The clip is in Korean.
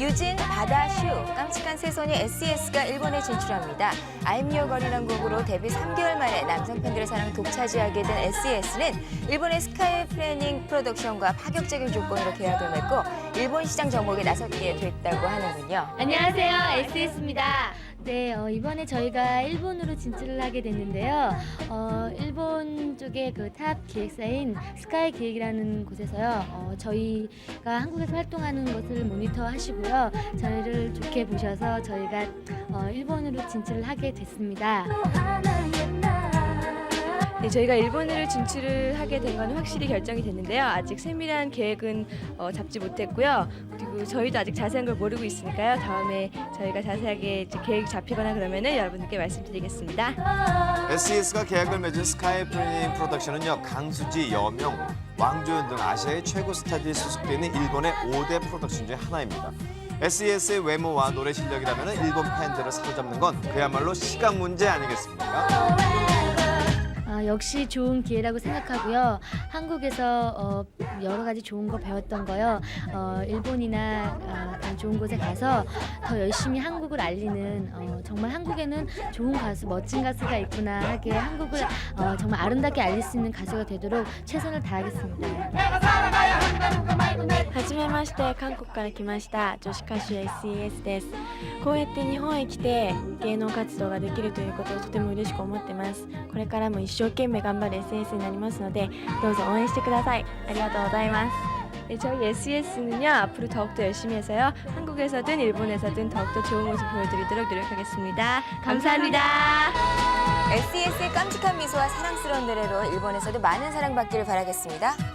유진, 바다 슈, 깜찍한 새소녀 SES가 일본에 진출합니다. I'm Your Girl이라는 곡으로 데뷔 3개월 만에 남성 팬들의 사랑을 독차지하게 된 SES는 일본의 스카이 플래닝 프로덕션과 파격적인 조건으로 계약을 맺고 일본 시장 정복에 나섰게 됐다고 하는군요. 안녕하세요, SS입니다. 네, 어, 이번에 저희가 일본으로 진출을 하게 됐는데요. 어, 일본 쪽의 그 탑 기획사인 스카이 기획이라는 곳에서요. 어, 저희가 한국에서 활동하는 것을 모니터 하시고 요. 저희를 좋게 보셔서 저희가 어, 일본으로 진출을 하게 됐습니다. 네, 저희가 일본으로 진출을 하게 된 건 확실히 결정이 됐는데요. 아직 세밀한 계획은 어, 잡지 못했고요. 그리고 저희도 아직 자세한 걸 모르고 있으니까요. 다음에 저희가 자세하게 이제 계획이 잡히거나 그러면은 여러분들께 말씀드리겠습니다. SES가 계약을 맺은 스카이 플래닝 프로덕션은요 강수지, 여명, 왕조연 등 아시아의 최고 스타들이 소속되는 일본의 5대 프로덕션 중 하나입니다. SES의 외모와 노래 실력이라면 일본 팬들을 사로잡는 건 그야말로 시간 문제 아니겠습니까? 아, 역시 좋은 기회라고 생각하고요. 한국에서 어, 여러 가지 좋은 거 배웠던 거요. 어, 일본이나 아, 더 좋은 곳에 가서 더 열심히 한국을 알리는 어, 정말 한국에는 좋은 가수, 멋진 가수가 있구나 하게 한국을 어, 정말 아름답게 알릴 수 있는 가수가 되도록 최선을 다하겠습니다. はじめまして韓国から来ました女子歌手 SES ですこうやって日本へ来て芸能活動ができるということをとても嬉しく思ってますこれからも一生懸命頑張る SES になりますのでどうぞ応援してくださいありがとうございます 네, 저희 SES는요 앞으로 더욱더 열심히 해서요 한국에서든 일본에서든 더욱더 좋은 모습 보여드리도록 노력하겠습니다. 감사합니다. SES의 깜찍한 미소와 사랑스러운 노래로 일본에서도 많은 사랑받기를 바라겠습니다.